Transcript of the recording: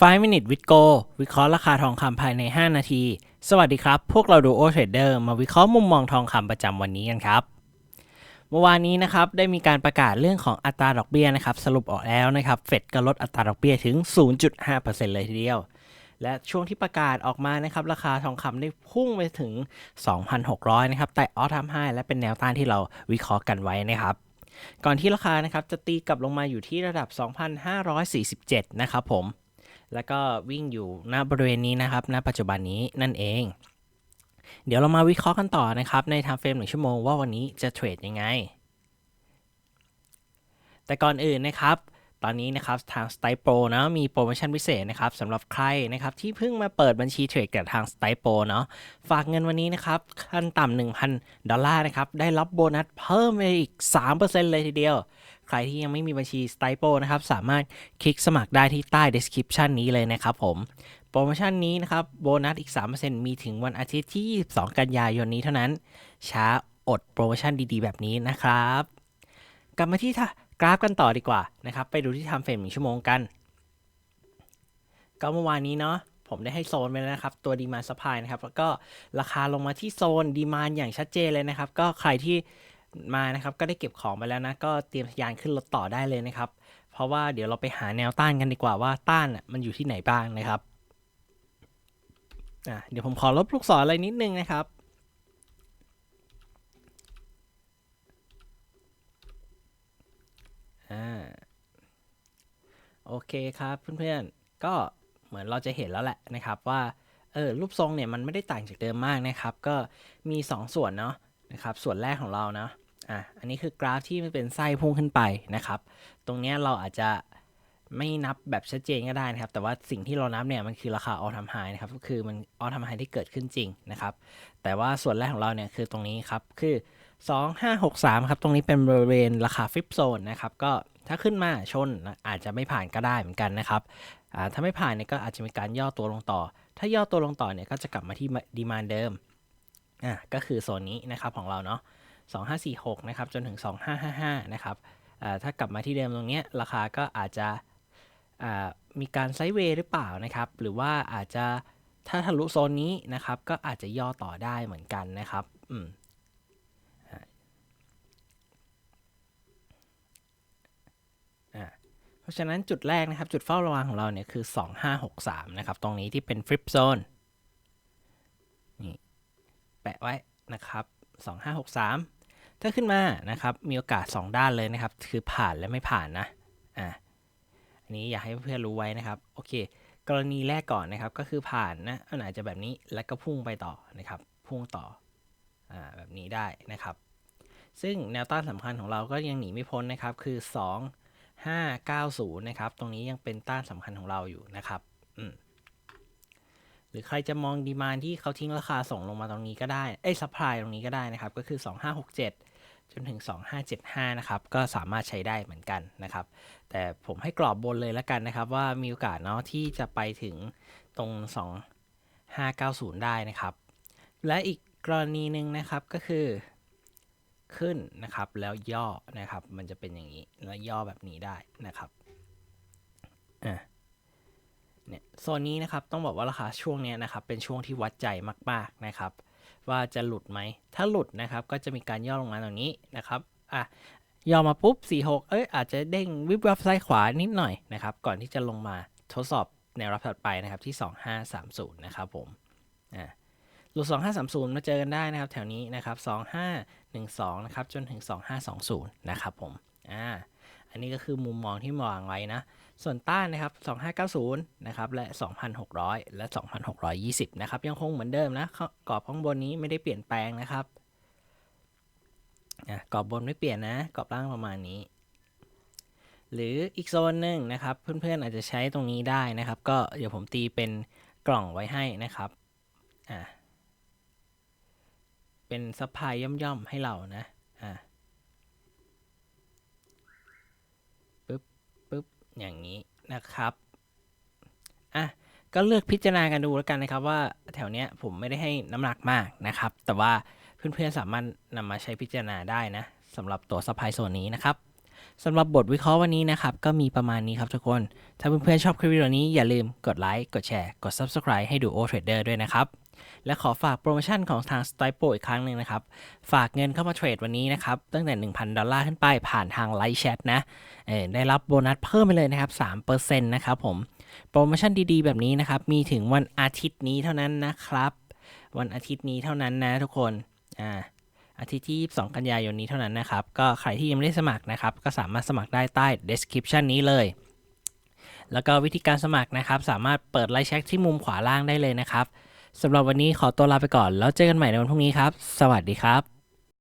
5 Minute with Go วิเคราะห์ราคาทองคำภายใน 5 นาที สวัสดีครับ พวกเราดูโอเทรดเดอร์มาวิเคราะห์มุมมองทองคำประจำวันนี้กันครับ เมื่อวานนี้นะครับ ได้มีการประกาศเรื่องของอัตราดอกเบี้ยนะครับ สรุปออกแล้วนะครับ เฟดก็ลดอัตราดอกเบี้ยถึง 0.5%เลยทีเดียว และช่วงที่ประกาศออกมานะครับ ราคาทองคำได้พุ่งไปถึง 2,600 นะครับ แต่ออทามไฮและเป็นแนวต้านที่เราวิเคราะห์กันไว้นะครับก่อนที่ราคานะครับจะตีกลับลงมาอยู่ที่ระดับ 2,547 นะครับผม แล้วก็วิ่งอยู่หน้าบริเวณนี้นะครับณปัจจุบันนี้นั่นเอง เดี๋ยวเรามาวิเคราะห์กันต่อนะครับ ในไทม์เฟรมหนึ่งชั่วโมงว่าวันนี้จะเทรดยังไง แต่ก่อนอื่นนะครับ ตอนนี้นะครับทาง s t y p e นะมีโปรโมชั่นพิเศษนะครับสำหรับใครนะครับที่เพิ่งมาเปิดบัญชีเทรดกับทาง s t y p e เนาะฝากเงินวันนี้นะครับขั้นต่ำ1,000 ดอลลาร์นะครับได้รับโบนัสเพิ่มไปอีก 3%เลยทีเดียว ใครที่ยังไม่มีบัญชี s t y p e นะครับสามารถคลิกสมัครได้ที่ใต้ description นี้เลยนะครับผมโปรโมชั่นนี้นะครับโบนัสอีก 3%มีถึงวันอาทิตย์ที่ 22 กันยายนนี้เท่านั้น ช้าอดโปรโมชั่นดีๆ แบบนี้นะครับ กลับมาที่ กราฟกันต่อดีกว่านะครับ ไปดูที่ทำเฟรมหนึ่งชั่วโมงกัน ก็เมื่อวานนี้เนาะผมได้ให้โซนไปแล้วนะครับ ตัวดีมาสปายนะครับ แล้วก็ราคาลงมาที่โซนดีมานอย่างชัดเจนเลยนะครับ ก็ใครที่มานะครับ ก็ได้เก็บของไปแล้วนะ ก็เตรียมทยานขึ้นรถต่อได้เลยนะครับ เพราะว่าเดี๋ยวเราไปหาแนวต้านกันดีกว่าว่าต้านอะมันอยู่ที่ไหนบ้างนะครับเดี๋ยวผมขอลบลูกศรอะไรนิดนึงนะครับ โอเคครับเพื่อนๆ ก็เหมือนเราจะเห็นแล้วแหละนะครับว่าเออรูปทรงเนี่ยมันไม่ได้ต่างจากเดิมมากนะครับ ก็มี 2ส่วนเนาะนะครับส่วนแรกของเราเนาะอะอันนี้คือกราฟที่มันเป็นไส้พุ่งขึ้นไปนะครับ ตรงเนี้ยเราอาจจะไม่นับแบบชัดเจนก็ได้นะครับ แต่ว่าสิ่งที่เรานับเนี่ยมันคือราคาออทามไฮนะครับก็คือมันออทามไฮที่เกิดขึ้นจริงนะครับ แต่ว่าส่วนแรกของเราเนี่ยคือตรงนี้ครับคือ 2563 ครับ ตรงนี้เป็นบริเวณราคาฟิปโซนนะครับ ก็ ถ้าขึ้นมาชนนะอาจจะไม่ผ่านก็ได้เหมือนกันนะครับถ้าไม่ผ่านเนี่ยก็อาจจะมีการย่อตัวลงต่อ ถ้าย่อตัวลงต่อเนี่ยก็จะกลับมาที่ดีมานเดิมอ่าก็คือโซนนี้นะครับของเราเนาะ2546นะครับจนถึง 2555นะครับถ้ากลับมาที่เดิมตรงนี้ราคาก็อาจจะมีการไซด์เวย์หรือเปล่านะครับ หรือว่าอาจจะถ้าทะลุโซนนี้นะครับ ก็อาจจะย่อต่อได้เหมือนกันนะครับ อืม เพราะฉะนั้นจุดแรกนะครับ จุดเฝ้าระวังของเราเนี่ยคือ 2563 นะครับ ตรงนี้ที่เป็นฟลิปโซนนี่แปะไว้นะครับ 2563 ถ้าขึ้นมานะครับ มีโอกาส 2 ด้านเลยนะครับ คือผ่านและไม่ผ่านนะอะอันนี้อยากให้เพื่อนรู้ไว้นะครับ โอเค กรณีแรกก่อนนะครับ ก็คือผ่านนะมันอาจจะแบบนี้แล้วก็พุ่งไปต่อนะครับ พุ่งต่ออ่าแบบนี้ได้นะครับ ซึ่งแนวต้านสำคัญของเราก็ยังหนีไม่พ้นนะครับ คือ 2 590 นะครับ ตรงนี้ยังเป็นต้านสำคัญของเราอยู่นะครับอืมหรือใครจะมองดีมานที่เขาทิ้งราคาส่งลงมาตรงนี้ก็ได้ เอ้ยซัพพลายตรงนี้ก็ได้นะครับ ก็คือ 2567 จนถึง 2575 นะครับ ก็สามารถใช้ได้เหมือนกันนะครับ แต่ผมให้กรอบบนเลยแล้วกันนะครับ ว่ามีโอกาสเนาะที่จะไปถึงตรง 2590 ได้นะครับ และอีกกรณีหนึ่งนะครับก็คือ ขึ้นนะครับ แล้วย่อนะครับ มันจะเป็นอย่างนี้แล้วย่อแบบนี้ได้นะครับอะเนี่ยโซนนี้นะครับต้องบอกว่าราคาช่วงนี้นะครับเป็นช่วงที่วัดใจมากๆนะครับ ว่าจะหลุดไหมถ้าหลุดนะครับก็จะมีการย่อลงมาตรงนี้นะครับอะย่อมาปุ๊บ 46 เอ้ยอาจจะเด้งวิบวับซ้ายขวานิดหน่อยนะครับก่อนที่จะลงมาทดสอบแนวรับถัดไปนะครับที่ 2530 นะครับผมอะ หลุด 2530 มาเจอกันได้นะครับ แถวนี้นะครับ 2512 นะครับ จนถึง 2520 นะครับผม อ่า อันนี้ก็คือมุมมองที่มองไว้นะ ส่วนต้านนะครับ 2590 นะครับ และ 2,600 และ 2,620 นะครับ ยังคงเหมือนเดิมนะ กรอบข้างบนนี้ไม่ได้เปลี่ยนแปลงนะครับอะกรอบบนไม่เปลี่ยนนะ กรอบล่างประมาณนี้ หรืออีกโซนหนึ่งนะครับ เพื่อนๆอาจจะใช้ตรงนี้ได้นะครับ ก็เดี๋ยวผมตีเป็นกล่องไว้ให้นะครับ อ่า เป็นซัพพลายย่อมๆให้เรานะอ่าปึ๊บปึ๊บอย่างนี้นะครับอะก็เลือกพิจารณากันดูแล้วกันนะครับ ว่าแถวเนี้ยผมไม่ได้ให้น้ำหนักมากนะครับ แต่ว่าเพื่อนๆสามารถนำมาใช้พิจารณาได้นะสำหรับตัวซัพพลายโซนนี้นะครับสำหรับบทวิเคราะห์วันนี้นะครับ ก็มีประมาณนี้ครับทุกคน ถ้าเพื่อนๆชอบคลิปวิดีโอนี้อย่าลืมกดไลค์กดแชร์ กด Subscribe ให้ดู O Trader ด้วยนะครับ และขอฝากโปรโมชั่นของทาง s t y p e อีกครั้งหนึ่งนะครับ ฝากเงินเข้ามาเทรดวันนี้นะครับ ตั้งแต่ 1,000 ดอลลาร์ขึ้นไปผ่านทางไลฟ์แชทนะได้รับโบนัสเพิ่มไปเลยนะครับ 3%นะครับผม โปรโมชั่นดีๆ แบบนี้นะครับ มีถึงวันอาทิตย์นี้เท่านั้นนะครับ วันอาทิตย์นี้เท่านั้นนะทุกคนอ่าอาทิตย์ที่ 22 กันยายนนี้เท่านั้นนะครับ ก็ใครที่ยังไม่ได้สมัครนะครับ ก็สามารถสมัครได้ใต้ description นี้เลย แล้วก็วิธีการสมัครนะครับ สามารถเปิดไลฟ์แชทที่มุมขวาล่างได้เลยนะครับ สำหรับวันนี้ขอตัวลาไปก่อน แล้วเจอกันใหม่ในวันพรุ่งนี้ครับ สวัสดีครับ